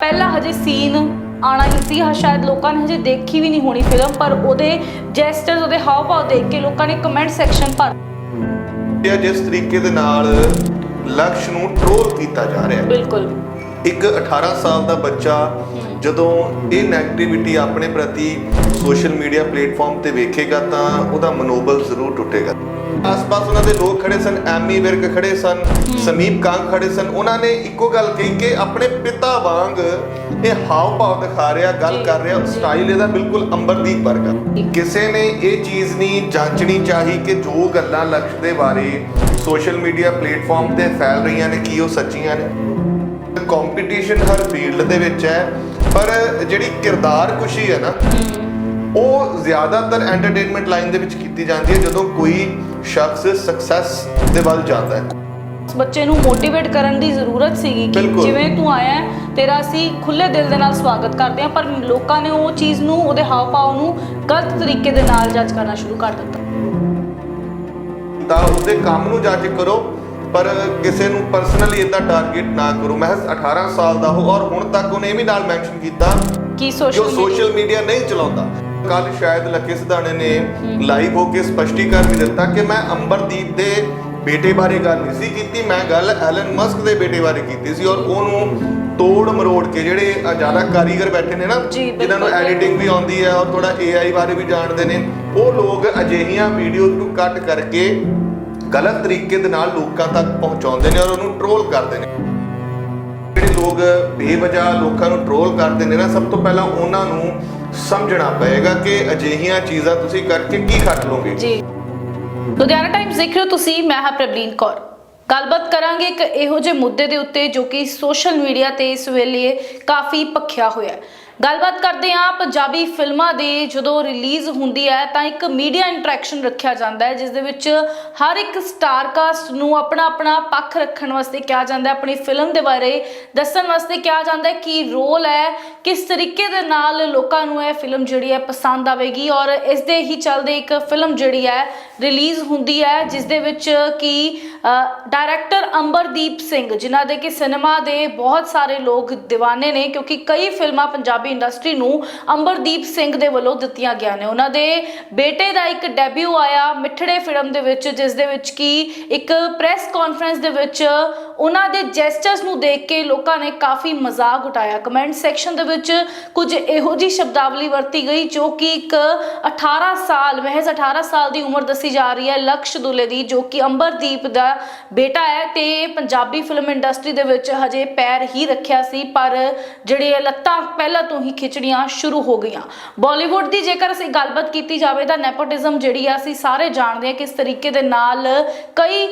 ਪਹਿਲਾਂ ਹਜੇ ਸੀਨ ਆਣਾ ਹੀ ਸੀ ਹਾਂ ਸ਼ਾਇਦ ਲੋਕਾਂ ਨੇ ਹਜੇ ਦੇਖੀ ਵੀ ਨਹੀਂ ਹੋਣੀ ਫਿਲਮ ਪਰ ਉਹਦੇ ਜੈਸਟਰਸ ਉਹਦੇ ਹਾਵ ਭਾਵ ਦੇਖ ਕੇ ਲੋਕਾਂ ਨੇ ਕਮੈਂਟ ਸੈਕਸ਼ਨ ਭਰ ਇਹ ਜਿਸ ਤਰੀਕੇ ਦੇ ਨਾਲ ਲਕਸ਼ ਨੂੰ ਟ੍ਰੋਲ ਕੀਤਾ ਜਾ ਰਿਹਾ ਹੈ। ਬਿਲਕੁਲ। ਇੱਕ 18 ਸਾਲ ਦਾ ਬੱਚਾ ਜਦੋਂ ਇਹ 네ਗੇਟਿਵਿਟੀ ਆਪਣੇ ਪ੍ਰਤੀ ਸੋਸ਼ਲ ਮੀਡੀਆ ਪਲੇਟਫਾਰਮ ਤੇ ਵੇਖੇਗਾ ਤਾਂ ਉਹਦਾ ਮਨੋਬਲ ਜ਼ਰੂਰ ਟੁੱਟੇਗਾ। ਆਸ-ਪਾਸ ਉਹਨਾਂ ਦੇ ਲੋਕ ਖੜੇ ਸਨ ਐਮੀ ਵਿਰਕ ਖੜੇ ਸਨ ਸਮੀਪ ਕਾਂਗ ਖੜੇ ਸਨ। ਉਹਨਾਂ ਨੇ ਇੱਕੋ ਗੱਲ ਕਹੀ ਕਿ ਆਪਣੇ ਪਿਤਾ ਵਾਂਗ ਇਹ ਹਾਵ ਭਾਵ ਦਿਖਾ ਰਿਹਾ ਗੱਲ ਕਰ ਰਿਹਾ। ਸਟਾਈਲ ਇਹਦਾ ਬਿਲਕੁਲ ਅੰਬਰਦੀਪ ਵਰਗਾ। ਕਿਸੇ ਨੇ ਇਹ ਚੀਜ਼ ਨਹੀਂ ਜਾਂਚਣੀ ਚਾਹੀ ਕਿ ਜੋ ਗੱਲਾਂ ਲਕਸ਼ ਦੇ ਬਾਰੇ ਸੋਸ਼ਲ ਮੀਡੀਆ ਪਲੇਟਫਾਰਮ ਤੇ ਫੈਲ ਰਹੀਆਂ ਨੇ ਕੀ ਉਹ ਸੱਚੀਆਂ ਨੇ? ਕੰਪੀਟੀਸ਼ਨ ਹਰ ਫੀਲਡ ਦੇ ਵਿੱਚ ਹੈ ਪਰ ਜਿਹੜੀ ਕਿਰਦਾਰ ਕੁਸ਼ੀ ਹੈ ਨਾ ਉਹ ਜ਼ਿਆਦਾਤਰ ਐਂਟਰਟੇਨਮੈਂਟ ਲਾਈਨ ਦੇ ਵਿੱਚ ਕੀਤੀ ਜਾਂਦੀ ਹੈ ਜਦੋਂ ਕੋਈ ਸ਼ਖਸ ਸਕਸੈਸ ਦੇ ਵੱਲ ਜਾਂਦਾ ਹੈ। ਉਸ ਬੱਚੇ ਨੂੰ ਮੋਟੀਵੇਟ ਕਰਨ ਦੀ ਜ਼ਰੂਰਤ ਸੀਗੀ ਕਿ ਬਿਲਕੁਲ। ਜਿਵੇਂ ਤੂੰ ਆਇਆ ਹੈ, ਤੇਰਾ ਅਸੀਂ ਖੁੱਲੇ ਦਿਲ ਦੇ ਨਾਲ ਸਵਾਗਤ ਕਰਦੇ ਹਾਂ ਪਰ ਲੋਕਾਂ ਨੇ ਉਹ ਚੀਜ਼ ਨੂੰ ਉਹਦੇ ਹਾਵ ਭਾਵ ਨੂੰ ਗਲਤ ਤਰੀਕੇ ਦੇ ਨਾਲ ਜੱਜ ਕਰਨਾ ਸ਼ੁਰੂ ਕਰ ਦਿੱਤਾ। ਤਾਂ ਉਸਦੇ ਕੰਮ ਨੂੰ ਜੱਜ ਕਰੋ ਪਰ ਕਿਸੇ ਨੂੰ ਪਰਸਨਲੀ ਇਦਾਂ ਟਾਰਗੇਟ ਨਾ ਕਰੋ। ਮਹਿਜ਼ 18 ਸਾਲ ਦਾ ਹੋ ਔਰ ਹੁਣ ਤੱਕ ਉਹਨੇ ਇਹ ਵੀ ਨਾਲ ਮੈਂਸ਼ਨ ਕੀਤਾ ਕਿ ਜੋ ਸੋਸ਼ਲ ਸੋਸ਼ਲ ਮੀਡੀਆ ਨਹੀਂ ਚਲਾਉਂਦਾ। ਕੱਲ ਸ਼ਾਇਦ ਲੱਕੇ ਸਿਧਾਣੇ ਨੇ ਲਾਈਵ ਹੋ ਕੇ ਸਪਸ਼ਟੀਕਰਨ ਵੀ ਦਿੱਤਾ ਕਿ ਮੈਂ ਅੰਬਰਦੀਪ ਦੇ ਬੇਟੇ ਬਾਰੇ ਗੱਲ ਨਹੀਂ ਸੀ ਕੀਤੀ ਮੈਂ ਗੱਲ ਐਲਨ ਮਸਕ ਦੇ ਬੇਟੇ ਬਾਰੇ ਕੀਤੀ ਸੀ ਔਰ ਉਹਨੂੰ ਤੋੜ ਮਰੋੜ ਕੇ ਜਿਹੜੇ ਜ਼ਿਆਦਾ ਕਾਰੀਗਰ ਬੈਠੇ ਨੇ ਨਾ ਜਿਨ੍ਹਾਂ ਨੂੰ ਐਡੀਟਿੰਗ ਵੀ ਆਉਂਦੀ ਹੈ ਔਰ ਥੋੜਾ AI ਬਾਰੇ ਵੀ ਜਾਣਦੇ ਨੇ ਉਹ ਲੋਕ ਅਜਿਹੀਆਂ ਵੀਡੀਓਜ਼ ਨੂੰ ਕੱਟ ਕਰਕੇ ਗਲਤ ਤਰੀਕੇ ਦੇ ਨਾਲ ਲੋਕਾਂ ਤੱਕ ਪਹੁੰਚਾਉਂਦੇ ਨੇ ਔਰ ਉਹਨੂੰ ਟ੍ਰੋਲ ਕਰਦੇ ਨੇ। ਲੋਕ ਬੇਵਜ੍ਹਾ ਲੋਕਾਂ ਨੂੰ ਟ੍ਰੋਲ ਕਰਦੇ ਨੇ ਨਾ, ਸਭ ਤੋਂ ਪਹਿਲਾਂ ਉਹਨਾਂ ਨੂੰ ਸਮਝਣਾ ਪਏਗਾ ਕਿ ਅਜਿਹੀਆਂ ਚੀਜ਼ਾਂ ਤੁਸੀਂ ਕਰਕੇ ਕੀ ਖੱਟ ਲੋਗੇ। ਜੀ। ਲੁਧਿਆਣਾ ਟਾਈਮਸ ਦੇਖ ਰਹੇ ਹੋ ਤੁਸੀਂ, ਮੈਂ ਹਾਂ ਪ੍ਰਬਲੀਨ ਕੌਰ। ਗੱਲਬਾਤ ਕਰਾਂਗੇ ਇੱਕ ਇਹੋ ਜਿਹੇ ਮੁੱਦੇ ਦੇ ਉੱਤੇ ਜੋ ਕਿ ਸੋਸ਼ਲ ਮੀਡੀਆ ਤੇ ਇਸ ਵੇਲੇ ਕਾਫੀ ਭਖਿਆ ਹੋਇਆ ਹੈ। ਗੱਲਬਾਤ ਕਰਦੇ ਹਾਂ ਪੰਜਾਬੀ ਫਿਲਮਾਂ ਦੀ। ਜਦੋਂ ਰਿਲੀਜ਼ ਹੁੰਦੀ ਹੈ ਤਾਂ ਇੱਕ ਮੀਡੀਆ ਇੰਟਰੈਕਸ਼ਨ ਰੱਖਿਆ ਜਾਂਦਾ ਹੈ, ਜਿਸ ਦੇ ਵਿੱਚ ਹਰ ਇੱਕ ਸਟਾਰ ਕਾਸਟ ਨੂੰ ਆਪਣਾ ਆਪਣਾ ਪੱਖ ਰੱਖਣ ਵਾਸਤੇ ਕਿਹਾ ਜਾਂਦਾ ਹੈ। ਆਪਣੀ ਫਿਲਮ ਦੇ ਬਾਰੇ ਦੱਸਣ ਵਾਸਤੇ ਕਿਹਾ ਜਾਂਦਾ ਹੈ ਕੀ ਰੋਲ ਹੈ, ਕਿਸ ਤਰੀਕੇ ਦੇ ਨਾਲ ਲੋਕਾਂ ਨੂੰ ਇਹ ਫਿਲਮ ਜਿਹੜੀ ਹੈ ਪਸੰਦ ਆਵੇਗੀ ਔਰ ਇਸ ਦੇ ਹੀ ਚੱਲਦੇ ਇੱਕ ਫਿਲਮ ਜਿਹੜੀ ਹੈ, ਰਿਲੀਜ਼ ਹੁੰਦੀ ਹੈ, ਜਿਸ ਦੇ ਵਿੱਚ ਕਿ ਡਾਇਰੈਕਟਰ ਅੰਬਰਦੀਪ ਸਿੰਘ, ਜਿਨ੍ਹਾਂ ਦੇ ਕਿ ਸਿਨੇਮਾ ਦੇ ਬਹੁਤ ਸਾਰੇ ਲੋਕ دیਵਾਨੇ ਨੇ, ਕਿਉਂਕਿ ਕਈ ਫਿਲਮਾਂ ਪੰਜਾਬੀ ਇੰਡਸਟਰੀ ਨੂੰ ਅੰਬਰਦੀਪ ਸਿੰਘ ਦੇ ਵੱਲੋਂ ਦਿੱਤੀਆਂ ਗਿਆ ਨੇ। ਉਹਨਾਂ ਦੇ ਬੇਟੇ ਦਾ ਇੱਕ ਡੈਬਿਊ ਆਇਆ ਮਿੱਠੜੇ ਫਿਲਮ ਦੇ ਵਿੱਚ, ਜਿਸ ਦੇ ਵਿੱਚ ਕੀ ਇੱਕ ਪ੍ਰੈਸ ਕਾਨਫਰੰਸ ਦੇ ਵਿੱਚ ਉਹਨਾਂ ਦੇ ਜੈਸਚਰਸ ਨੂੰ ਦੇਖ ਕੇ ਲੋਕਾਂ ਨੇ ਕਾਫੀ ਮਜ਼ਾਕ ਉਠਾਇਆ। ਕਮੈਂਟ ਸੈਕਸ਼ਨ ਦੇ ਵਿੱਚ ਕੁਝ ਇਹੋ ਜੀ ਸ਼ਬਦਾਵਲੀ ਵਰਤੀ ਗਈ, ਜੋ ਕਿ ਇੱਕ 18 ਸਾਲ, ਮਹਿਜ਼ 18 ਸਾਲ ਦੀ ਉਮਰ ਦੱਸੀ ਜਾ ਰਹੀ ਹੈ, ਲਕਸ਼ ਦੁੱਲੇ ਦੀ, ਜੋ ਕਿ ਅੰਬਰਦੀਪ ਦਾ ਬੇਟਾ ਹੈ ਤੇ ਪੰਜਾਬੀ ਫਿਲਮ ਇੰਡਸਟਰੀ ਦੇ ਵਿੱਚ ਹਜੇ ਪੈਰ ਹੀ ਰੱਖਿਆ ਸੀ, ਪਰ ਜਿਹੜੇ ਇਹ ਲੱਤਾਂ ਪਹਿਲਾਂ ਤੋਂ ਹੀ ਖਿਚੜੀਆਂ ਸ਼ੁਰੂ ਹੋ ਗਈਆਂ। ਬਾਲੀਵੁੱਡ ਦੀ ਜੇਕਰ ਅਸੀਂ ਗੱਲਬਾਤ ਕੀਤੀ ਜਾਵੇ ਤਾਂ ਨੈਪੋਟਿਜ਼ਮ ਜਿਹੜੀ ਆ, ਅਸੀਂ ਸਾਰੇ ਜਾਣਦੇ ਹਾਂ ਕਿਸ ਤਰੀਕੇ ਦੇ ਨਾਲ ਕਈ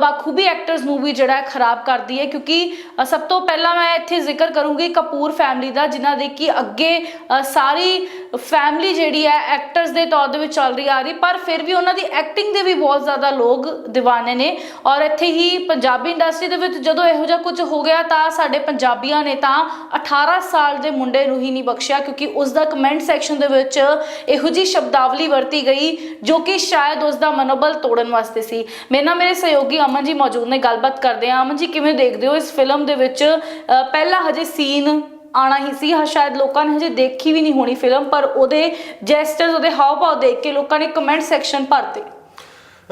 ਬਾਖੂਬੀ ਐਕਟਰਸ ਨੂੰ ਵੀ ਜਿਹੜਾ ਖਰਾਬ ਕਰਦੀ ਹੈ, ਕਿਉਂਕਿ ਸਭ ਤੋਂ ਪਹਿਲਾਂ ਮੈਂ ਇੱਥੇ ਜ਼ਿਕਰ ਕਰੂੰਗੀ ਕਪੂਰ ਫੈਮਿਲੀ ਦਾ, ਜਿਨ੍ਹਾਂ ਦੇ ਕਿ ਅੱਗੇ ਸਾਰੀ ਫੈਮਿਲੀ ਜਿਹੜੀ ਹੈ ਐਕਟਰਸ ਦੇ ਤੌਰ ਦੇ ਵਿੱਚ ਚੱਲ ਰਹੀ ਆ ਰਹੀ ਪਰ ਫਿਰ ਵੀ ਉਹਨਾਂ ਦੀ ਐਕਟਿੰਗ ਦੇ ਵੀ ਬਹੁਤ ਜ਼ਿਆਦਾ ਲੋਕ دیਵਾਨੇ ਨੇ। ਔਰ ਇੱਥੇ ਹੀ ਪੰਜਾਬੀ ਇੰਡਸਟਰੀ ਦੇ ਵਿੱਚ ਜਦੋਂ ਇਹੋ ਜਿਹਾ ਕੁਝ ਹੋ ਗਿਆ ਤਾਂ ਸਾਡੇ ਪੰਜਾਬੀਆਂ ਨੇ ਤਾਂ 18 ਸਾਲ ਦੇ ਮੁੰਡੇ ਨੂੰ ਹੀ ਨਹੀਂ ਬਖਸ਼ਿਆ ਕਿਉਂਕਿ ਉਸ ਦਾ ਕਮੈਂਟ ਸੈਕਸ਼ਨ ਦੇ ਵਿੱਚ ਇਹੋ ਜੀ ਸ਼ਬਦਾਵਲੀ ਵਰਤੀ ਗਈ ਜੋ ਕਿ ਸ਼ਾਇਦ ਉਸ ਦਾ ਮਨੋਬਲ ਤੋੜਨ ਵਾਸਤੇ ਸੀ। ਮੇਰੇ ਨਾਲ ਮੇਰੇ ਸਹਿਯੋਗੀ ਅਮਨ ਜੀ ਮੌਜੂਦ ਨੇ ਗੱਲਬਾਤ ਕਰਦੇ ਆ ਅਮਨ ਜੀ ਕਿਵੇਂ ਦੇਖਦੇ ਹੋ ਇਸ ਫਿਲਮ ਦੇ ਵਿੱਚ? ਅ, ਪਹਿਲਾਂ ਹਜੇ ਸੀਨ ਆਣਾ ਹੀ ਸੀ। ਹਾਂ ਸ਼ਾਇਦ ਲੋਕਾਂ ਨੇ ਹਜੇ ਦੇਖੀ ਵੀ ਨਹੀਂ ਹੋਣੀ ਫਿਲਮ ਪਰ ਉਹਦੇ ਜੈਸਟਰਸ ਉਹਦੇ ਹਾਵ ਭਾਵ ਦੇਖ ਕੇ ਲੋਕਾਂ ਨੇ ਕਮੈਂਟ ਸੈਕਸ਼ਨ ਭਰਤੇ।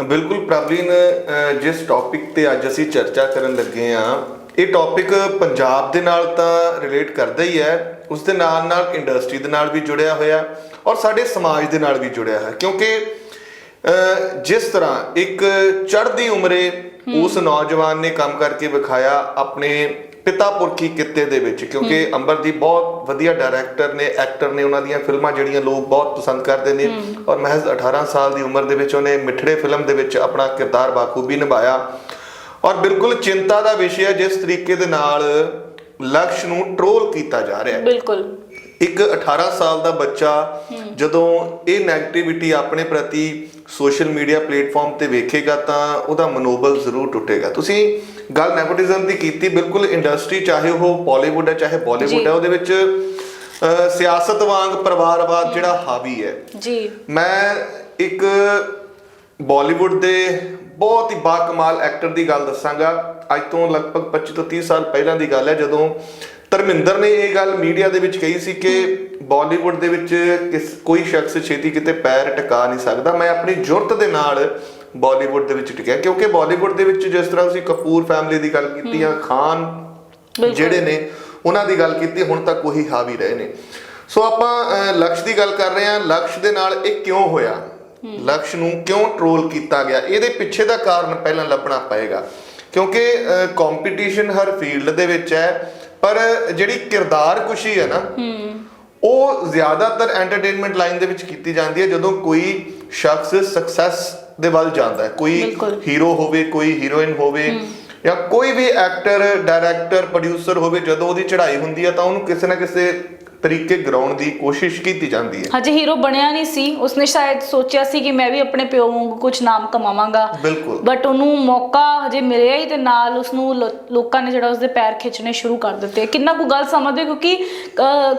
ਬਿਲਕੁਲ ਪ੍ਰਵਲੀਨ ਜਿਸ ਟੌਪਿਕ ਤੇ ਅੱਜ ਅਸੀਂ ਚਰਚਾ ਕਰਨ ਲੱਗੇ ਆ ਇਹ ਟੌਪਿਕ ਪੰਜਾਬ ਦੇ ਨਾਲ ਤਾਂ ਰਿਲੇਟ ਕਰਦਾ ਹੀ ਹੈ ਉਸ ਦੇ ਨਾਲ ਨਾਲ ਇੰਡਸਟਰੀ ਦੇ ਨਾਲ ਵੀ ਜੁੜਿਆ ਹੋਇਆ ਔਰ ਸਾਡੇ ਸਮਾਜ ਦੇ ਨਾਲ ਵੀ ਜੁੜਿਆ ਹੈ ਕਿਉਂਕਿ ਜਿਸ ਤਰ੍ਹਾਂ ਇੱਕ ਚੜ੍ਹਦੀ ਉਮਰੇ ਉਸ ਨੌਜਵਾਨ ਨੇ ਕੰਮ ਕਰਕੇ ਵਿਖਾਇਆ ਆਪਣੇ ਪਿਤਾ ਪੁਰਖੀ ਕਿੱਤੇ ਦੇ ਵਿੱਚ ਕਿਉਂਕਿ ਅੰਬਰਦੀਪ ਬਹੁਤ ਵਧੀਆ ਡਾਇਰੈਕਟਰ ਨੇ ਐਕਟਰ ਨੇ ਉਹਨਾਂ ਦੀਆਂ ਫਿਲਮਾਂ ਜਿਹੜੀਆਂ ਲੋਕ ਬਹੁਤ ਪਸੰਦ ਕਰਦੇ ਨੇ। ਔਰ ਮਹਿਜ਼ 18 ਸਾਲ ਦੀ ਉਮਰ ਦੇ ਵਿੱਚ ਉਹਨੇ ਮਿੱਠੜੇ ਫਿਲਮ ਦੇ ਵਿੱਚ ਆਪਣਾ ਕਿਰਦਾਰ ਬਾਖੂਬੀ ਨਿਭਾਇਆ। ਔਰ ਬਿਲਕੁਲ ਚਿੰਤਾ ਦਾ ਵਿਸ਼ਾ ਹੈ ਜਿਸ ਤਰੀਕੇ ਦੇ ਨਾਲ ਲਕਸ਼ ਨੂੰ ਟ੍ਰੋਲ ਕੀਤਾ ਜਾ ਰਿਹਾ ਹੈ। ਬਿਲਕੁਲ। ਇੱਕ 18 ਸਾਲ ਦਾ ਬੱਚਾ ਜਦੋਂ ਇਹ 네ਗੇਟਿਵਿਟੀ ਆਪਣੇ ਪ੍ਰਤੀ ਸੋਸ਼ਲ ਮੀਡੀਆ ਪਲੇਟਫਾਰਮ ਤੇ ਵੇਖੇਗਾ ਤਾਂ ਉਹਦਾ ਮਨੋਬਲ ਜ਼ਰੂਰ ਟੁੱਟੇਗਾ। ਤੁਸੀਂ ਗੱਲ ਨੈਪੋਟਿਜ਼ਮ ਦੀ ਕੀਤੀ ਬਿਲਕੁਲ ਇੰਡਸਟਰੀ ਚਾਹੇ ਉਹ ਬਾਲੀਵੁੱਡ ਹੈ ਚਾਹੇ ਬਾਲੀਵੁੱਡ। ਹੈ ਉਹਦੇ ਵਿੱਚ ਸਿਆਸਤ ਵਾਂਗ ਪਰਿਵਾਰਵਾਦ ਜਿਹੜਾ ਹਾਵੀ ਹੈ। ਜੀ। ਮੈਂ ਇੱਕ ਬਾਲੀਵੁੱਡ ਦੇ ਬਹੁਤ ਹੀ ਬਾਕਮਾਲ ਐਕਟਰ ਦੀ ਗੱਲ ਦੱਸਾਂਗਾ। ਅੱਜ ਤੋਂ ਲਗਭਗ 25 ਤੋਂ 30 ਸਾਲ ਪਹਿਲਾਂ ਦੀ ਗੱਲ ਹੈ ਜਦੋਂ ਧਰਮਿੰਦਰ ਨੇ ਇਹ ਗੱਲ ਮੀਡੀਆ ਦੇ ਵਿੱਚ ਕਹੀ ਸੀ ਕਿ ਬਾਲੀਵੁੱਡ ਦੇ ਵਿੱਚ ਕੋਈ ਸ਼ਖਸ ਛੇਤੀ ਕਿਤੇ ਪੈਰ ਟਿਕਾ ਨਹੀਂ ਸਕਦਾ। ਮੈਂ ਆਪਣੀ ਜੁਰਤ ਦੇ ਨਾਲ ਬਾਲੀਵੁੱਡ ਦੇ ਵਿੱਚ ਟਿਕਿਆ। ਕਿਉਂਕਿ ਬਾਲੀਵੁੱਡ ਦੇ ਵਿੱਚ ਜਿਸ ਤਰ੍ਹਾਂ ਤੁਸੀਂ ਕਪੂਰ ਫੈਮਿਲੀ ਦੀ ਗੱਲ ਕੀਤੀ ਆ ਖਾਨ। ਜਿਹੜੇ ਨੇ ਉਹਨਾਂ ਦੀ ਗੱਲ ਕੀਤੀ ਹੁਣ ਤੱਕ ਉਹੀ ਹਾਵੀ ਰਹੇ ਨੇ। ਸੋ ਆਪਾਂ ਲਕਸ਼ ਦੀ ਗੱਲ ਕਰ ਰਹੇ ਹਾਂ। ਲਕਸ਼ ਦੇ ਨਾਲ ਇਹ ਕਿਉਂ ਹੋਇਆ? ਲਕਸ਼ ਨੂੰ ਕਿਉਂ ਟ੍ਰੋਲ ਕੀਤਾ ਗਿਆ? ਇਹਦੇ ਪਿੱਛੇ ਦਾ ਕਾਰਨ ਪਹਿਲਾਂ ਲੱਭਣਾ ਪਏਗਾ। ਕਿਉਂਕਿ ਕੰਪੀਟੀਸ਼ਨ ਹਰ ਫੀਲਡ ਦੇ ਵਿੱਚ ਹੈ। ਪਰ ਜਿਹੜੀ ਕਿਰਦਾਰ ਕੁਸ਼ੀ ਹੈ ਨਾ ਉਹ ਜ਼ਿਆਦਾਤਰ ਐਂਟਰਟੇਨਮੈਂਟ ਲਾਈਨ ਦੇ ਵਿੱਚ ਕੀਤੀ ਜਾਂਦੀ ਹੈ। ਜਦੋਂ ਕੋਈ ਸ਼ਖਸ ਸਕਸੈਸ ਦੇ ਵੱਲ ਜਾਂਦਾ ਹੈ ਕੋਈ। ਹੀਰੋ ਹੋਵੇ ਕੋਈ ਹੀਰੋਇਨ ਹੋਵੇ ਜਾਂ ਕੋਈ ਵੀ ਐਕਟਰ ਡਾਇਰੈਕਟਰ ਪ੍ਰੋਡਿਊਸਰ ਹੋਵੇ ਜਦੋਂ ਉਹਦੀ ਚੜ੍ਹਾਈ ਹੁੰਦੀ ਹੈ ਤਾਂ ਉਹਨੂੰ ਕਿਸੇ ਨਾ ਕਿਸੇ ਤਰੀਕੇ ਗਰਾਉਣ ਦੀ ਕੋਸ਼ਿਸ਼ ਕੀਤੀ ਜਾਂਦੀ ਹੈ। ਹਜੇ ਹੀਰੋ ਬਣਿਆ ਨਹੀਂ ਸੀ। ਉਸਨੇ ਸ਼ਾਇਦ ਸੋਚਿਆ ਸੀ ਕਿ ਮੈਂ ਵੀ ਆਪਣੇ ਪਿਓ ਵਾਂਗੂ ਕੁਝ ਨਾਮ ਕਮਾਵਾਂਗਾ। ਬਿਲਕੁਲ। ਬਟ ਉਹਨੂੰ ਮੌਕਾ ਹਜੇ ਮਿਲਿਆ ਹੀ ਤੇ ਨਾਲ ਉਸਨੂੰ ਲੋਕਾਂ ਨੇ ਜਿਹੜਾ ਉਸਦੇ ਪੈਰ ਖਿੱਚਣੇ ਸ਼ੁਰੂ ਕਰ ਦਿੱਤੇ। ਕਿੰਨਾ ਕੁ ਗੱਲ ਸਮਝਦੇ? ਕਿਉਂਕਿ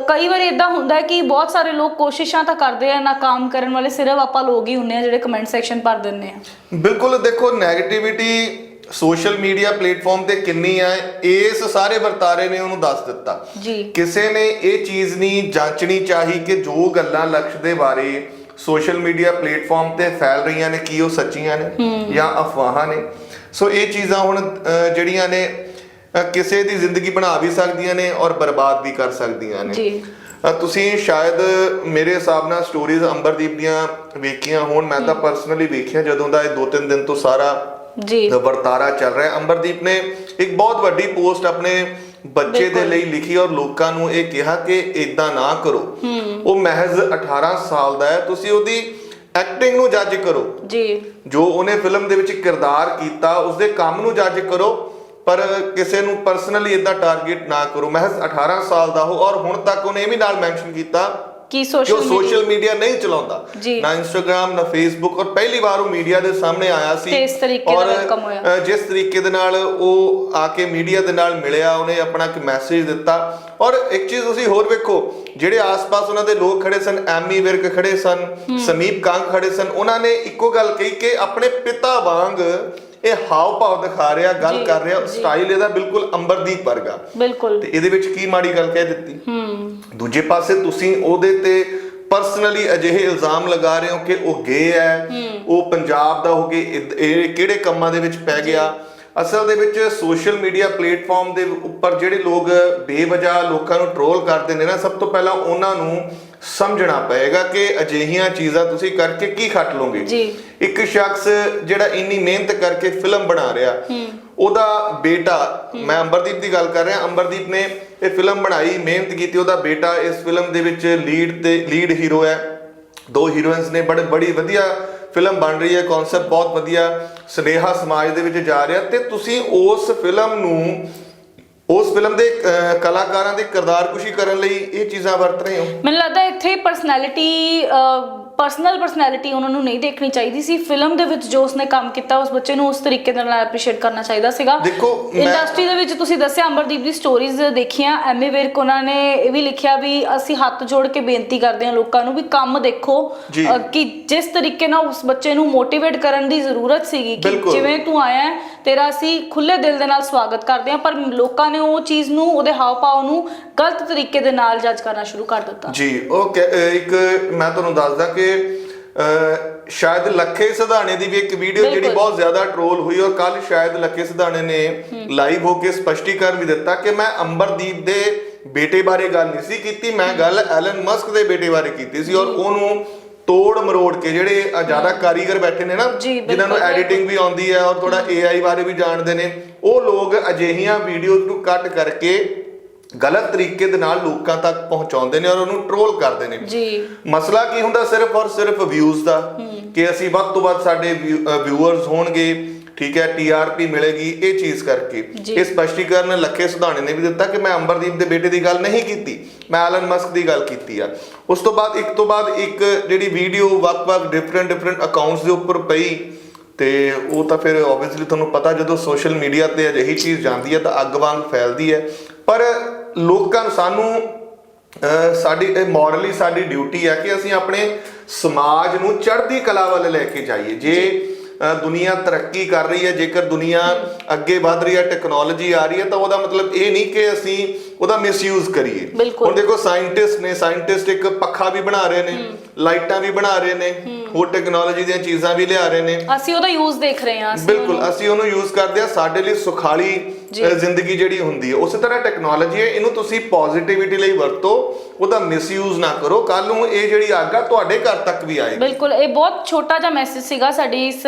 ਕਈ ਵਾਰ ਇਦਾਂ ਹੁੰਦਾ ਹੈ ਕਿ ਬਹੁਤ ਸਾਰੇ ਲੋਕ ਕੋਸ਼ਿਸ਼ਾਂ ਤਾਂ ਕਰਦੇ ਆ ਨਾਕਾਮ ਕਰਨ ਵਾਲੇ ਸਿਰਫ ਆਪਾਂ ਲੋਕ ਹੀ ਹੁੰਨੇ ਆ ਜਿਹੜੇ ਕਮੈਂਟ ਸੈਕਸ਼ਨ ਭਰ ਦਿੰਦੇ ਆ। ਬਿਲਕੁਲ ਦੇਖੋ 네ਗੇਟਿਵਿਟੀ ਸੋਸ਼ਲ ਮੀਡੀਆ ਪਲੇਟਫਾਰਮ ਤੇ ਕਿੰਨੀ ਹੈ ਇਸ ਸਾਰੇ ਵਰਤਾਰੇ ਨੇ ਉਹਨੂੰ ਦੱਸ ਦਿੱਤਾ। ਜੀ। ਕਿਸੇ ਨੇ ਇਹ ਚੀਜ਼ ਨਹੀਂ ਜਾਂਚਣੀ ਚਾਹੀ ਕਿ ਜੋ ਗੱਲਾਂ ਲਕਸ਼ ਦੇ ਬਾਰੇ ਸੋਸ਼ਲ ਮੀਡੀਆ ਪਲੇਟਫਾਰਮ ਤੇ ਫੈਲ ਰਹੀਆਂ ਨੇ ਕੀ ਉਹ ਸੱਚੀਆਂ ਨੇ ਜਾਂ ਅਫਵਾਹਾਂ ਨੇ। ਸੋ ਇਹ ਚੀਜ਼ਾਂ ਹੁਣ ਜਿਹੜੀਆਂ ਨੇ ਕਿਸੇ ਦੀ ਜ਼ਿੰਦਗੀ ਬਣਾ ਵੀ ਸਕਦੀਆਂ ਨੇ ਔਰ ਬਰਬਾਦ ਵੀ ਕਰ ਸਕਦੀਆਂ ਨੇ। ਜੀ। ਤੁਸੀਂ ਸ਼ਾਇਦ ਮੇਰੇ ਹਿਸਾਬ ਨਾਲ ਸਟੋਰੀਜ਼ ਅੰਬਰਦੀਪ ਦੀਆਂ ਵੇਖੀਆਂ ਹੋਣ ਮੈਂ ਤਾਂ ਪਰਸਨਲੀ ਵੇਖੀਆਂ ਜਦੋਂ ਦਾ ਇਹ ਦੋ ਤਿੰਨ ਦਿਨ ਤੋਂ ਸਾਰਾ ਜੀ। ਵਰਤਾਰਾ ਚੱਲ ਰਿਹਾ ਹੈ। ਅੰਬਰਦੀਪ ਨੇ ਇੱਕ ਬਹੁਤ ਵੱਡੀ ਪੋਸਟ ਆਪਣੇ ਬੱਚੇ ਦੇ। ਲਈ ਲਿਖੀ ਔਰ ਲੋਕਾਂ ਨੂੰ ਇਹ ਕਿਹਾ ਕਿ ਇਦਾਂ ਨਾ ਕਰੋ। ਉਹ ਮਹਿਜ਼ 18 ਸਾਲ ਦਾ ਹੈ। ਤੁਸੀਂ ਉਹਦੀ ਐਕਟਿੰਗ ਨੂੰ ਜੱਜ ਕਰੋ। ਜੀ। ਜੋ ਉਹਨੇ ਫਿਲਮ ਦੇ ਵਿੱਚ ਕਿਰਦਾਰ ਕੀਤਾ ਉਸਦੇ ਕੰਮ ਨੂੰ ਜੱਜ ਕਰੋ ਪਰ ਕਿਸੇ ਨੂੰ ਪਰਸਨਲੀ ਇਦਾਂ ਟਾਰਗੇਟ ਨਾ ਕਰੋ। ਮਹਿਜ਼ 18 ਸਾਲ ਦਾ ਹੋ ਔਰ ਹੁਣ ਤੱਕ ਉਹਨੇ ਇਹ ਵੀ ਨਾਲ ਮੈਂਸ਼ਨ ਕੀਤਾ ਕੀ ਕਿ ਉਹ ਸੋਸ਼ਲ ਸੋਸ਼ਲ ਮੀਡੀਆ ਨਹੀਂ ਚਲਾਉਂਦਾ ਜੀ। ਨਾ ਇੰਸਟਾਗ੍ਰam ਨਾ ਫੇਸਬੁੱਕ ਔਰ ਪਹਿਲੀ ਵਾਰ ਉਹ ਮੀਡੀਆ ਦੇ ਸਾਹਮਣੇ ਆਇਆ ਸੀ ਤੇ ਇਸ ਤਰੀਕੇ ਦਾ welcome ਹੋਇਆ। ਜਿਸ ਤਰੀਕੇ ਦੇ ਨਾਲ ਉਹ ਆ ਕੇ ਮੀਡੀਆ ਦੇ ਨਾਲ ਮਿਲਿਆ ਉਹਨੇ ਆਪਣਾ ਇੱਕ ਮੈਸੇਜ ਦਿੱਤਾ ਔਰ ਇੱਕ ਚੀਜ਼ ਤੁਸੀਂ ਹੋਰ ਵੇਖੋ ਜਿਹੜੇ ਆਸ-ਪਾਸ ਉਹਨਾਂ ਦੇ ਲੋਕ ਖੜੇ ਸਨ ਐਮੀ ਵਿਰਕ ਖੜੇ ਸਨ ਸਮੀਪ ਕੰਗ ਖੜੇ ਸਨ ਉਹਨਾਂ ਨੇ ਇੱਕੋ ਗੱਲ ਕਹੀ ਕਿ ਆਪਣੇ ਪਿਤਾ ਵਾਂਗ ਇਹ ਹਾਵ ਭਾਵ ਦਿਖਾ ਰਿਹਾ ਗੱਲ ਕਰ ਰਿਹਾ। ਸਟਾਈਲ ਇਹਦਾ ਬਿਲਕੁਲ ਅੰਬਰਦੀਪ ਵਰਗਾ। ਬਿਲਕੁਲ। ਤੇ ਇਹਦੇ ਵਿੱਚ ਕੀ ਮਾੜੀ ਗੱਲ ਕਹਿ ਦਿੱਤੀ? ਹੂੰ। ਦੂਜੇ ਪਾਸੇ ਤੁਸੀਂ ਉਹਦੇ ਤੇ ਪਰਸਨਲੀ ਅਜਿਹੇ ਇਲਜ਼ਾਮ ਲਗਾ ਰਹੇ ਹੋ ਕਿ ਉਹ ਗੇ ਹੈ ਉਹ ਪੰਜਾਬ ਦਾ ਹੋ ਕੇ ਇਹ ਕਿਹੜੇ ਕੰਮਾਂ ਦੇ ਵਿੱਚ ਪੈ ਗਿਆ? ਅਸਲ ਦੇ ਵਿੱਚ ਸੋਸ਼ਲ ਮੀਡੀਆ ਪਲੇਟਫਾਰਮ ਦੇ ਉੱਪਰ ਜਿਹੜੇ ਲੋਕ ਬੇਵਜ੍ਹਾ ਲੋਕਾਂ ਨੂੰ ਟ੍ਰੋਲ ਕਰਦੇ ਨੇ ਨਾ ਸਭ ਤੋਂ ਪਹਿਲਾਂ ਉਹਨਾਂ ਨੂੰ ਸਮਝਣਾ ਪਏਗਾ ਕਿ ਅਜਿਹੀਆਂ ਚੀਜ਼ਾਂ ਤੁਸੀਂ ਕਰਕੇ ਕੀ ਖੱਟ ਲਓਗੇ। ਜੀ। ਇੱਕ ਸ਼ਖਸ ਜਿਹੜਾ ਇੰਨੀ ਮਿਹਨਤ ਕਰਕੇ ਫਿਲਮ ਬਣਾ ਰਿਹਾ ਉਹਦਾ ਬੇਟਾ ਮੈਂ ਅੰਬਰਦੀਪ ਦੀ ਗੱਲ ਕਰ ਰਿਹਾ ਅੰਬਰਦੀਪ ਨੇ ਇਹ ਫਿਲਮ ਬਣਾਈ ਮਿਹਨਤ ਕੀਤੀ ਉਹਦਾ ਬੇਟਾ ਇਸ ਫਿਲਮ ਦੇ ਵਿੱਚ ਲੀਡ ਤੇ ਲੀਡ ਹੀਰੋ ਹੈ। ਦੋ ਹੀਰੋਇਨਸ ਨੇ ਬੜੇ ਬੜੀ ਵਧੀਆ ਫਿਲਮ ਬਣ ਰਹੀ ਹੈ ਕਨਸੈਪਟ ਬਹੁਤ ਵਧੀਆ ਸਨੇਹਾ ਸਮਾਜ ਦੇ ਵਿੱਚ ਜਾ ਰਿਹਾ ਤੇ ਤੁਸੀਂ ਉਸ ਫਿਲਮ ਨੂੰ ਉਸ ਫਿਲਮ ਦੇ ਕਲਾਕਾਰਾਂ ਦੇ ਕਿਰਦਾਰਕੁਸ਼ੀ ਕਰਨ ਲਈ ਇਹ ਚੀਜ਼ਾਂ ਵਰਤ ਰਹੇ ਹੋ? ਮੈਨੂੰ ਲੱਗਦਾ ਇੱਥੇ ਪਰਸਨੈਲਿਟੀ ਪਰਸਨਲ ਪਰਸਨੈਲਿਟੀ ਉਹਨਾਂ ਨੂੰ ਨਹੀਂ ਦੇਖਣੀ ਚਾਹੀਦੀ ਸੀ। ਫਿਲਮ ਦੇ ਵਿੱਚ ਜੋ ਉਸਨੇ ਕੰਮ ਕੀਤਾ ਉਸ ਬੱਚੇ ਨੂੰ ਉਸ ਤਰੀਕੇ ਦੇ ਨਾਲ ਐਪਰੀਸ਼ੀਏਟ ਕਰਨਾ ਚਾਹੀਦਾ ਸੀਗਾ। ਦੇਖੋ, ਇੰਡਸਟਰੀ ਦੇ ਵਿੱਚ ਤੁਸੀਂ ਦੱਸਿਆ ਅਮਰਦੀਪ ਦੀ ਸਟੋਰੀਜ਼ ਦੇਖੀਆਂ ਐਮਏ ਵਿਰਕ ਉਹਨਾਂ ਨੇ ਇਹ ਵੀ ਲਿਖਿਆ ਵੀ ਅਸੀਂ ਹੱਥ ਜੋੜ ਕੇ ਬੇਨਤੀ ਕਰਦੇ ਹਾਂ ਲੋਕਾਂ ਨੂੰ ਵੀ ਕੰਮ ਦੇਖੋ। ਕਿ ਜਿਸ ਤਰੀਕੇ ਨਾਲ ਉਸ ਬੱਚੇ ਨੂੰ ਮੋਟੀਵੇਟ ਕਰਨ ਦੀ ਜ਼ਰੂਰਤ ਸੀਗੀ ਕਿ। ਜਿਵੇਂ ਤੂੰ ਆਇਆ ਤੇਰਾ ਅਸੀਂ ਖੁੱਲੇ ਦਿਲ ਦੇ ਨਾਲ ਸਵਾਗਤ ਕਰਦੇ ਹਾਂ ਪਰ ਲੋਕਾਂ ਨੇ ਉਹ ਚੀਜ਼ ਨੂੰ ਉਹਦੇ ਹਾਵ ਭਾਵ ਨੂੰ ਗਲਤ ਤਰੀਕੇ ਦੇ ਨਾਲ ਜੱਜ ਕਰਨਾ ਸ਼ੁਰੂ ਕਰ ਦਿੱਤਾ। ਜੀ ਉਹ ਅਹ ਇੱਕ ਮੈਂ ਤੁਹਾਨੂੰ ਦੱਸਦਾ ਕਿ ਅਹ, ਸ਼ਾਇਦ ਲੱਖੇ ਸਿਧਾਣੇ ਦੀ ਵੀ ਇੱਕ ਵੀਡੀਓ ਜਿਹੜੀ ਬਿਲਕੁਲ। ਬਹੁਤ ਜ਼ਿਆਦਾ ਟ੍ਰੋਲ ਹੋਈ ਔਰ ਕੱਲ ਸ਼ਾਇਦ ਲੱਖੇ ਸਿਧਾਣੇ ਨੇ ਲਾਈਵ ਹੋ ਕੇ ਸਪਸ਼ਟੀਕਰਨ ਵੀ ਦਿੱਤਾ ਕਿ ਮੈਂ ਅੰਬਰਦੀਪ ਦੇ ਬੇਟੇ ਬਾਰੇ ਗੱਲ ਨਹੀਂ ਸੀ ਕੀਤੀ ਮੈਂ ਗੱਲ ਐਲਨ ਮਸਕ ਦੇ ਬੇਟੇ ਬਾਰੇ ਕੀਤੀ ਸੀ ਔਰ ਉਹਨੂੰ ਤੋੜ ਮਰੋੜ ਕੇ ਜਿਹੜੇ ਜ਼ਿਆਦਾ ਕਾਰੀਗਰ ਬੈਠੇ ਨੇ ਨਾ ਜਿਨ੍ਹਾਂ ਨੂੰ ਐਡੀਟਿੰਗ ਵੀ ਆਉਂਦੀ ਹੈ ਔਰ ਥੋੜਾ AI ਬਾਰੇ ਵੀ ਜਾਣਦੇ ਨੇ ਉਹ ਲੋਕ ਅਜਿਹੀਆਂ ਵੀਡੀਓਜ਼ ਨੂੰ ਕੱਟ ਕਰਕੇ ਗਲਤ ਤਰੀਕੇ ਦੇ ਨਾਲ ਲੋਕਾਂ ਤੱਕ ਪਹੁੰਚਾਉਂਦੇ ਨੇ ਔਰ ਉਹਨੂੰ ਟ੍ਰੋਲ ਕਰਦੇ ਨੇ। ਜੀ। ਮਸਲਾ ਕੀ ਹੁੰਦਾ ਸਿਰਫ ਔਰ ਸਿਰਫ ਵਿਊਜ਼ ਦਾ ਕਿ ਅਸੀਂ ਵੱਧ ਤੋਂ ਵੱਧ ਸਾਡੇ ਵਿਊਅਰਸ ਹੋਣਗੇ ਠੀਕ ਹੈ ਟੀਆਰਪੀ ਮਿਲੇਗੀ ਇਹ ਚੀਜ਼ ਕਰਕੇ। ਇਹ ਸਪਸ਼ਟੀਕਰਨ ਲੱਖੇ ਸੁਧਾਣੇ ਨੇ ਵੀ ਦਿੱਤਾ ਕਿ ਮੈਂ ਅੰਬਰਦੀਪ ਦੇ ਬੇਟੇ ਦੀ ਗੱਲ ਨਹੀਂ ਕੀਤੀ ਮੈਂ ਐਲਨ ਮਸਕ ਦੀ ਗੱਲ ਕੀਤੀ ਆ। ਉਸ ਤੋਂ ਬਾਅਦ ਇੱਕ ਤੋਂ ਬਾਅਦ ਇੱਕ ਜਿਹੜੀ ਵੀਡੀਓ ਵੱਖ-ਵੱਖ ਡਿਫਰੈਂਟ ਡਿਫਰੈਂਟ ਅਕਾਊਂਟਸ ਦੇ ਉੱਪਰ ਪਈ ਤੇ ਉਹ ਤਾਂ ਫਿਰ ਆਬਵੀਅਸਲੀ ਤੁਹਾਨੂੰ ਪਤਾ ਜਦੋਂ ਸੋਸ਼ਲ ਮੀਡੀਆ ਤੇ ਅਜਿਹੀ ਚੀਜ਼ ਜਾਂਦੀ ਹੈ ਤਾਂ ਅੱਗ ਵਾਂਗ ਫੈਲਦੀ ਹੈ। ਪਰ ਲੋਕਾਂ ਨੂੰ ਸਾਨੂੰ ਸਾਡੀ ਮੋਰਲੀ ਸਾਡੀ ਡਿਊਟੀ ਹੈ ਕਿ ਅਸੀਂ ਆਪਣੇ ਸਮਾਜ ਨੂੰ ਚੜ੍ਹਦੀ ਕਲਾ ਵੱਲ ਲੈ ਕੇ ਜਾਈਏ। ਜੇ ਦੁਨੀਆ ਤਰੱਕੀ ਕਰ ਰਹੀ ਹੈ। ਜੇਕਰ ਦੁਨੀਆ ਅੱਗੇ ਵਧ ਰਹੀ ਹੈ ਟੈਕਨੋਲੋਜੀ ਆ ਰਹੀ ਹੈ, ਤਾਂ ਉਹਦਾ ਮਤਲਬ ਇਹ ਨਹੀਂ ਕਿ ਅਸੀਂ ਉਹਦਾ ਮਿਸਯੂਜ਼ ਕਰੀਏ। ਹੁਣ ਦੇਖੋ ਸਾਇੰਟਿਸਟ ਨੇ ਸਾਇੰਟਿਸਟ ਇੱਕ ਪੱਖਾ ਵੀ ਬਣਾ ਰਹੇ ਨੇ ਲਾਈਟਾਂ ਵੀ ਬਣਾ ਰਹੇ ਨੇ ਹੋਰ ਟੈਕਨੋਲੋਜੀ ਦੀਆਂ ਚੀਜ਼ਾਂ ਵੀ ਲਿਆ ਰਹੇ ਨੇ। ਅਸੀਂ ਉਹਦਾ ਯੂਜ਼ ਦੇਖ ਰਹੇ ਹਾਂ ਬਿਲਕੁਲ ਅਸੀਂ ਉਹਨੂੰ ਯੂਜ਼ ਕਰਦੇ ਆ ਸਾਡੇ ਲਈ ਸੁਖਾਲੀ ਜ਼ਿੰਦਗੀ ਜਿਹੜੀ ਹੁੰਦੀ ਹੈ। ਉਸੇ ਤਰ੍ਹਾਂ ਟੈਕਨੋਲੋਜੀ ਹੈ ਇਹਨੂੰ ਤੁਸੀਂ ਪੋਜ਼ਿਟਿਵਿਟੀ ਲਈ ਵਰਤੋ ਉਹਦਾ ਮਿਸਯੂਜ਼ ਨਾ ਕਰੋ। ਕੱਲ ਨੂੰ ਇਹ ਜਿਹੜੀ ਅੱਗ ਆ ਤੁਹਾਡੇ ਘਰ ਤੱਕ ਵੀ ਆਏਗੀ। ਬਿਲਕੁਲ ਇਹ ਬਹੁਤ ਛੋਟਾ ਜਿਹਾ ਮੈਸੇਜ ਸੀਗਾ ਸਾਡੀ ਇਸ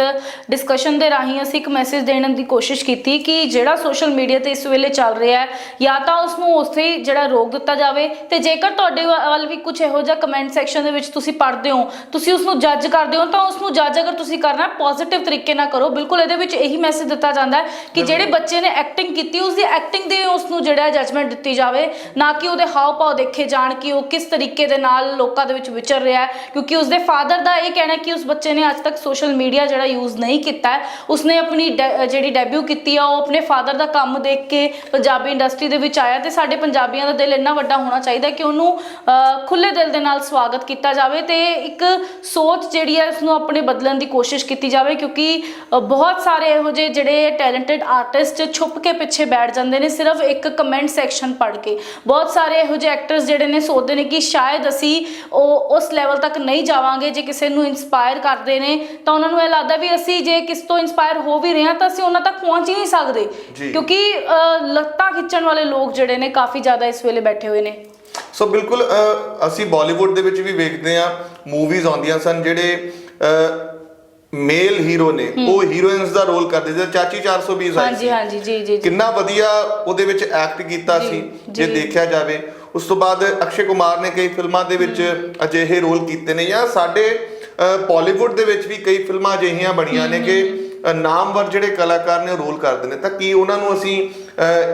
ਡਿਸਕਸ਼ਨ ਦੇ ਰਾਹੀਂ। ਅਸੀਂ ਇੱਕ ਮੈਸੇਜ ਦੇਣ ਦੀ ਕੋਸ਼ਿਸ਼ ਕੀਤੀ ਕਿ ਜਿਹੜਾ ਸੋਸ਼ਲ ਮੀਡੀਆ ਤੇ ਇਸ ਵੇਲੇ ਚੱਲ ਰਿਹਾ ਹੈ ਜਾਂ ਤਾਂ ਉਸ ਨੂੰ ਉਸੇ ਹੀ ਜਿਹੜਾ ਰੋਕ ਦਿੱਤਾ ਜਾਵੇ। ਤੇ ਜੇਕਰ ਤੁਹਾਡੇ ਵੱਲ ਵੀ ਕੁਝ ਇਹੋ ਜਿਹਾ ਕਮੈਂਟ ਸੈਕਸ਼ਨ ਦੇ ਵਿੱਚ ਤੁਸੀਂ ਪੜ੍ਹਦੇ ਹੋ ਤੁਸੀਂ ਉਸ ਨੂੰ ਜੱਜ ਕਰਦੇ ਹੋ ਤਾਂ ਉਸ ਨੂੰ ਜੱਜ ਅਗਰ ਤੁਸੀਂ ਕਰਨਾ ਪੋਜ਼ਿਟਿਵ ਤਰੀਕੇ ਨਾਲ ਕਰੋ। ਬਿਲਕੁਲ ਇਹਦੇ ਵਿੱਚ ਇਹੀ ਮੈਸੇਜ ਦਿੱਤਾ ਜਾਂਦਾ ਹੈ ਕਿ ਜਿਹੜੇ ਬੱਚੇ ਨੇ ਐਕਟਿੰਗ ਕੀਤੀ ਉਸ ਦੀ ਐਕਟਿੰਗ ਦੇ ਉਸ ਨੂੰ ਜਿਹੜਾ ਜਜਮੈਂਟ ਦਿੱਤੀ ਜਾਵੇ। ਨਾ ਕਿ ਉਹਦੇ ਹਾਵ ਭਾਵ ਦੇਖੇ ਜਾਣ ਕਿ ਉਹ ਕਿਸ ਤਰੀਕੇ ਦੇ ਨਾਲ ਲੋਕਾਂ ਦੇ ਵਿੱਚ ਵਿਚਰ ਰਿਹਾ ਹੈ। ਕਿਉਂਕਿ ਉਸਦੇ ਫਾਦਰ ਦਾ ਇਹ ਕਹਿਣਾ ਕਿ ਉਸ ਬੱਚੇ ਨੇ ਅੱਜ ਤੱਕ ਸੋਸ਼ਲ ਮੀਡੀਆ ਜਿਹੜਾ ਯੂਜ਼ ਨਹੀਂ ਕੀਤਾ ਉਸਨੇ ਆਪਣੀ ਜਿਹੜੀ ਡੈਬਿਊ ਕੀਤੀ ਆ ਉਹ ਆਪਣੇ ਫਾਦਰ ਦਾ ਕੰਮ ਦੇਖ ਕੇ ਪੰਜਾਬੀ ਇੰਡਸਟਰੀ ਦੇ ਵਿੱਚ ਆਇਆ ਤੇ ਸਾਡੇ ਪੰਜਾਬੀਆਂ ਦਾ ਦਿਲ ਇੰਨਾ ਵੱਡਾ ਹੋਣਾ ਚਾਹੀਦਾ ਕਿ ਉਹਨੂੰ ਖੁੱਲੇ ਦਿਲ ਦੇ ਨਾਲ ਸਵਾਗਤ ਕੀਤਾ ਜਾਵੇ ਤੇ ਇੱਕ ਸੋਚ ਜਿਹੜੀ ਹੈ ਉਸ ਨੂੰ ਆਪਣੇ ਬਦਲਣ ਦੀ ਕੋਸ਼ਿਸ਼ ਕੀਤੀ ਜਾਵੇ ਕਿਉਂਕਿ ਬਹੁਤ ਸਾਰੇ ਇਹੋ ਜਿਹੇ ਜਿਹੜੇ ਟੈਲੈਂਟਡ ਆਰਟਿਸਟ ਛੁਪ ਕੇ ਪਿੱਛੇ ਬੈਠ ਜਾਂਦੇ ਨੇ ਸਿਰਫ ਇੱਕ ਕਮੈਂਟ ਸੈਕਸ਼ਨ ਪੜ੍ਹ ਕੇ ਬਹੁਤ ਸਾਰੇ ਇਹੋ ਜਿਹੇ ਐਕਟਰਸ ਜਿਹੜੇ ਨੇ ਸੋਚਦੇ ਨੇ ਕਿ ਸ਼ਾਇਦ ਅਸੀਂ ਉਹ ਉਸ ਲੈਵਲ ਤੱਕ ਨਹੀਂ ਜਾਵਾਂਗੇ ਜੇ ਕਿਸੇ ਨੂੰ ਇਨਸਪਾਇਰ ਕਰਦੇ ਨੇ ਤਾਂ ਉਹਨਾਂ ਨੂੰ ਇਹ ਲੱਗਦਾ ਵੀ ਅਸੀਂ ਜੇ ਕਿਸ ਤੋਂ ਇਨਸਪਾਇਰ ਹੋ ਵੀ ਰਹੇ ਹਾਂ ਤਾਂ ਅਸੀਂ ਉਹਨਾਂ ਤੱਕ ਪਹੁੰਚ ਹੀ ਨਹੀਂ ਸਕਦੇ। ਕਿਉਂਕਿ ਲੱਤਾਂ ਖਿੱਚਣ ਵਾਲੇ ਲੋਕ ਜਿਹੜੇ ਨੇ ਕਾਫੀ ਜ਼ਿਆਦਾ ਇਸ ਵੇਲੇ ਬੈਠੇ ਹੋਏ ਨੇ। ਸੋ ਬਿਲਕੁਲ ਅਸੀਂ ਬਾਲੀਵੁੱਡ ਦੇ ਵਿੱਚ ਵੀ ਵੇਖਦੇ ਆ ਮੂਵੀਜ਼ ਆਉਂਦੀਆਂ ਸਨ ਜਿਹੜੇ ਮੇਲ ਹੀਰੋ ਨੇ ਉਹ ਹੀਰੋਇਨਸ ਦਾ ਰੋਲ ਕਰਦੇ ਜਿਵੇਂ ਚਾਚੀ 420 ਆਈ ਹਾਂਜੀ ਸੀ। ਹਾਂਜੀ ਜੀ ਜੀ ਕਿੰਨਾ ਵਧੀਆ ਉਹਦੇ ਵਿੱਚ ਐਕਟ ਕੀਤਾ ਸੀ ਜੇ। ਦੇਖਿਆ ਜਾਵੇ। ਉਸ ਤੋਂ ਬਾਅਦ ਅਕਸ਼ੇ ਕੁਮਾਰ ਨੇ ਕਈ ਫਿਲਮਾਂ ਦੇ ਵਿੱਚ ਅਜਿਹੇ ਰੋਲ ਕੀਤੇ ਨੇ ਜਾਂ ਸਾਡੇ ਬਾਲੀਵੁੱਡ ਦੇ ਵਿੱਚ ਵੀ ਕਈ ਫਿਲਮਾਂ ਅਜਿਹੀਆਂ ਬਣੀਆਂ ਨੇ ਕਿ ਨਾਮਵਰ ਜਿਹੜੇ ਕਲਾਕਾਰ ਨੇ ਰੋਲ ਕਰਦੇ ਨੇ। ਤਾਂ ਕੀ ਉਹਨਾਂ ਨੂੰ ਅਸੀਂ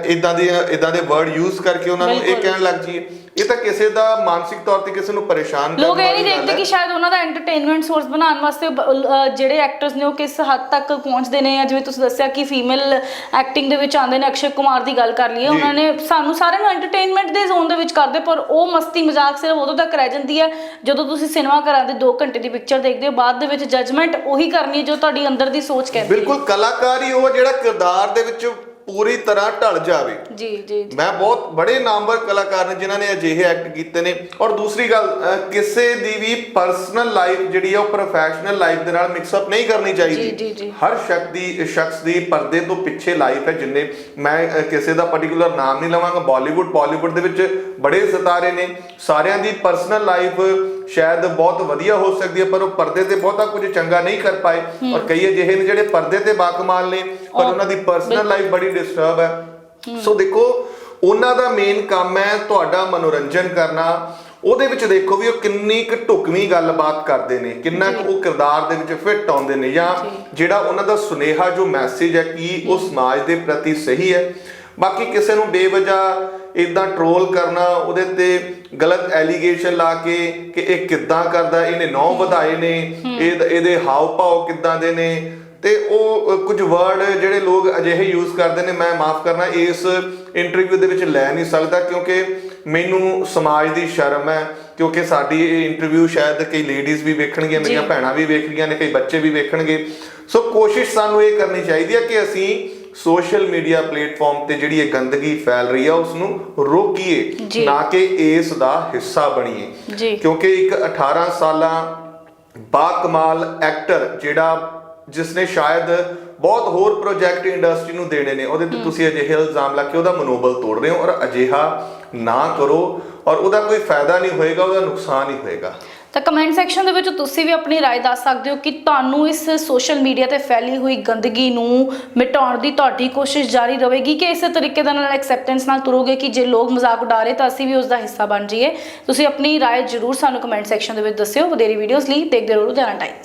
ਇਦਾਂ ਦੇ ਇਦਾਂ ਦੇ ਵਰਡ ਯੂਜ਼ ਕਰਕੇ ਉਹਨਾਂ ਨੂੰ ਇਹ। ਕਹਿਣ ਲੱਗ ਜਾਈਏ ਇਹ ਤਾਂ ਕਿਸੇ ਦਾ ਮਾਨਸਿਕ ਤੌਰ ਤੇ ਕਿਸੇ ਨੂੰ ਪਰੇਸ਼ਾਨ ਕਰਨ ਲੋਕ ਇਹ ਨਹੀਂ ਦੇਖਦੇ। ਕਿ ਸ਼ਾਇਦ ਉਹਨਾਂ ਦਾ ਐਂਟਰਟੇਨਮੈਂਟ ਸੋਰਸ ਬਣਾਉਣ ਵਾਸਤੇ ਜਿਹੜੇ ਐਕਟਰਸ ਨੇ ਉਹ ਕਿਸ ਹੱਦ ਤੱਕ ਪਹੁੰਚਦੇ ਨੇ ਜਾਂ ਜਿਵੇਂ ਤੁਸੀਂ ਦੱਸਿਆ ਕਿ ਫੀਮੇਲ ਐਕਟਿੰਗ ਦੇ ਵਿੱਚ ਆਉਂਦੇ ਨੇ ਅਕਸ਼ੇ ਕੁਮਾਰ ਦੀ ਗੱਲ ਕਰ ਲਈਏ ਜੀ। ਉਹਨਾਂ ਨੇ ਸਾਨੂੰ ਸਾਰਿਆਂ ਨੂੰ ਐਂਟਰਟੇਨਮੈਂਟ ਦੇ ਜ਼ੋਨ ਦੇ ਵਿੱਚ ਕਰਦੇ ਪਰ ਉਹ ਮਸਤੀ ਮਜ਼ਾਕ ਸਿਰਫ ਉਦੋਂ ਤੱਕ ਰਹਿ ਜਾਂਦੀ ਹੈ ਜਦੋਂ ਤੁਸੀਂ ਸਿਨੇਮਾ ਘਰਾਂ ਦੇ 2 ਘੰਟੇ ਦੀ ਪਿਕਚਰ ਦੇਖਦੇ ਹੋ ਬਾਅਦ ਦੇ ਵਿੱਚ ਜਜਮੈਂਟ ਉਹੀ ਕਰਨੀ ਹੈ ਜੋ ਤੁਹਾਡੀ ਅੰਦਰ ਦੀ ਸੋਚ ਕਹਿੰਦੀ ਹੈ ਬਿਲਕੁਲ ਕਲਾਕਾਰ ਹੀ ਉਹ ਜਿਹੜਾ ਕਿਰਦਾਰ ਦੇ ਵਿੱਚ ਪੂਰੀ ਤਰ੍ਹਾਂ ਢਲ ਜਾਵੇ। ਜੀ ਜੀ ਮੈਂ ਬਹੁਤ ਬੜੇ ਨਾਮਵਰ ਕਲਾਕਾਰ ਨੇ ਜਿਨ੍ਹਾਂ ਨੇ ਅਜਿਹੇ ਐਕਟ ਕੀਤੇ ਨੇ। ਔਰ ਦੂਸਰੀ ਗੱਲ ਕਿਸੇ ਦੀ ਵੀ ਪਰਸਨਲ ਲਾਈਫ ਜਿਹੜੀ ਹੈ ਉਹ ਪ੍ਰੋਫੈਸ਼ਨਲ ਲਾਈਫ ਦੇ ਨਾਲ ਮਿਕਸ ਅਪ ਨਹੀਂ ਕਰਨੀ ਚਾਹੀਦੀ। ਜੀ, ਜੀ। ਹਰ ਸ਼ਖਸ ਦੀ ਸ਼ਖਸ ਦੀ ਪਰਦੇ ਤੋਂ ਪਿੱਛੇ ਲਾਈਫ ਹੈ ਜਿੰਨੇ। ਮੈਂ ਕਿਸੇ ਦਾ ਪਾਰਟਿਕੂਲਰ ਨਾਮ ਨਹੀਂ ਲਵਾਂਗਾ। ਬਾਲੀਵੁੱਡ ਬਾਲੀਵੁੱਡ ਦੇ ਵਿੱਚ ਬੜੇ ਸਿਤਾਰੇ ਨੇ। ਸਾਰਿਆਂ ਦੀ ਪਰਸਨਲ ਲਾਈਫ ਸ਼ਾਇਦ ਬਹੁਤ ਵਧੀਆ ਹੋ ਸਕਦੀ ਹੈ ਪਰ ਉਹ ਪਰਦੇ ਤੇ ਬਹੁਤਾ ਕੁਝ ਚੰਗਾ ਨਹੀਂ ਕਰ ਪਾਏ। ਔਰ ਕਈ ਅਜਿਹੇ ਨੇ ਜਿਹੜੇ ਪਰਦੇ ਤੇ ਬਾਕਮਾਲ ਨੇ ਪਰ ਉਹਨਾਂ ਦੀ ਪਰਸਨਲ ਲਾਈਫ ਬੜੀ ਡਿਸਟਰਬ ਹੈ। ਸੋ ਦੇਖੋ ਉਹਨਾਂ ਦਾ ਮੇਨ ਕੰਮ ਹੈ ਤੁਹਾਡਾ ਮਨੋਰੰਜਨ ਕਰਨਾ। ਉਹਦੇ ਵਿੱਚ ਦੇਖੋ ਵੀ ਉਹ ਕਿੰਨੀ ਕੁ ਢੁਕਵੀਂ ਗੱਲਬਾਤ ਕਰਦੇ ਨੇ ਕਿੰਨਾ ਕੁ ਉਹ ਕਿਰਦਾਰ ਦੇ ਵਿੱਚ ਫਿੱਟ ਆਉਂਦੇ ਨੇ ਜਾਂ ਜਿਹੜਾ ਉਹਨਾਂ ਦਾ ਸੁਨੇਹਾ ਜੋ ਮੈਸੇਜ ਹੈ ਕੀ ਉਹ ਸਮਾਜ ਦੇ ਪ੍ਰਤੀ ਸਹੀ ਹੈ। ਬਾਕੀ ਕਿਸੇ ਨੂੰ ਬੇਵਜ੍ਹਾ ਇਦਾਂ ਟਰੋਲ ਕਰਨਾ ਉਹਦੇ ਤੇ ਗਲਤ ਐਲੀਗੇਸ਼ਨ ਲਾ ਕੇ ਕਿ ਇਹ ਕਿੱਦਾਂ ਕਰਦਾ ਇਹਨੇ ਨੌ ਵਧਾਏ ਨੇ ਇਹ ਇਹਦੇ ਹਾਵ ਭਾਵ ਕਿੱਦਾਂ ਦੇ ਨੇ ਤੇ ਉਹ ਕੁਝ ਵਰਡ ਜਿਹੜੇ ਲੋਕ ਅਜਿਹੇ ਯੂਜ਼ ਕਰਦੇ ਨੇ ਮੈਂ ਮਾਫ ਕਰਨਾ ਇਸ ਇੰਟਰਵਿਊ ਦੇ ਵਿੱਚ ਲੈ ਨਹੀਂ ਸਕਦਾ ਕਿਉਂਕਿ ਮੈਨੂੰ ਸਮਾਜ ਦੀ ਸ਼ਰਮ ਹੈ ਕਿਉਂਕਿ ਸਾਡੀ ਇਹ ਇੰਟਰਵਿਊ ਸ਼ਾਇਦ ਕਈ ਲੇਡੀਜ਼ ਵੀ ਵੇਖਣਗੀਆਂ ਮੇਰੀਆਂ। ਭੈਣਾਂ ਵੀ ਵੇਖ ਰਹੀਆਂ ਨੇ ਕਈ ਬੱਚੇ ਵੀ ਵੇਖਣਗੇ। ਸੋ ਕੋਸ਼ਿਸ਼ ਸਾਨੂੰ ਇਹ ਕਰਨੀ ਚਾਹੀਦੀ ਹੈ ਕਿ ਅਸੀਂ ਸੋਸ਼ਲ ਮੀਡੀਆ ਪਲੇਟਫਾਰਮ ਤੇ ਜਿਹੜੀ ਇਹ ਗੰਦਗੀ ਫੈਲ ਰਹੀ ਹੈ ਉਸ ਨੂੰ ਰੋਕੀਏ। ਨਾ ਕਿ ਇਸ ਦਾ ਹਿੱਸਾ ਬਣੀਏ। ਕਿਉਂਕਿ ਇੱਕ 18 ਸਾਲਾਂ ਬਾ ਕਮਾਲ ਐਕਟਰ ਜਿਹੜਾ ਜਿਸ ਨੇ ਸ਼ਾਇਦ ਬਹੁਤ ਹੋਰ ਪ੍ਰੋਜੈਕਟ ਇੰਡਸਟਰੀ ਨੂੰ ਦੇਣੇ ਨੇ ਉਹਦੇ ਤੇ ਤੁਸੀਂ ਅਜਿਹੇ ਇਲਜ਼ਾਮ ਲਾ ਕੇ ਉਹਦਾ ਮਨੋਬਲ ਤੋੜ ਰਹੇ ਹੋ ਔਰ ਅਜਿਹਾ ਨਾ ਕਰੋ ਔਰ ਉਹਦਾ ਕੋਈ ਫਾਇਦਾ ਨਹੀਂ ਹੋਏਗਾ ਉਹਦਾ ਨੁਕਸਾਨ ਹੀ ਹੋਏਗਾ। ਤਾਂ ਕਮੈਂਟ ਸੈਕਸ਼ਨ ਦੇ ਵਿੱਚ ਤੁਸੀਂ ਵੀ ਆਪਣੀ رائے ਦੱਸ ਸਕਦੇ ਹੋ ਕਿ ਤੁਹਾਨੂੰ ਇਸ ਸੋਸ਼ਲ ਮੀਡੀਆ ਤੇ ਫੈਲੀ ਹੋਈ ਗੰਦਗੀ ਨੂੰ ਮਿਟਾਉਣ ਦੀ ਤੁਹਾਡੀ ਕੋਸ਼ਿਸ਼ ਜਾਰੀ ਰਹੇਗੀ ਕਿ ਇਸੇ ਤਰੀਕੇ ਦੇ ਨਾਲ ਐਕਸੈਪਟੈਂਸ ਨਾਲ ਤੁਰੋਗੇ ਕਿ ਜੇ ਲੋਕ ਮਜ਼ਾਕ ਉਡਾ ਰਹੇ ਤਾਂ ਅਸੀਂ ਵੀ ਉਸ ਦਾ ਹਿੱਸਾ ਬਣ ਜਾਈਏ ਤੁਸੀਂ ਆਪਣੀ رائے ਜ਼ਰੂਰ ਸਾਨੂੰ ਕਮੈਂਟ ਸੈਕਸ਼ਨ ਦੇ ਵਿੱਚ ਦੱਸਿਓ ਵਧੇਰੀ ਵੀਡੀਓਜ਼ ਲਈ ਦੇਖਦੇ ਰਹੋ ਲੁਧਿਆਣਾ ਟਾਈਮਸ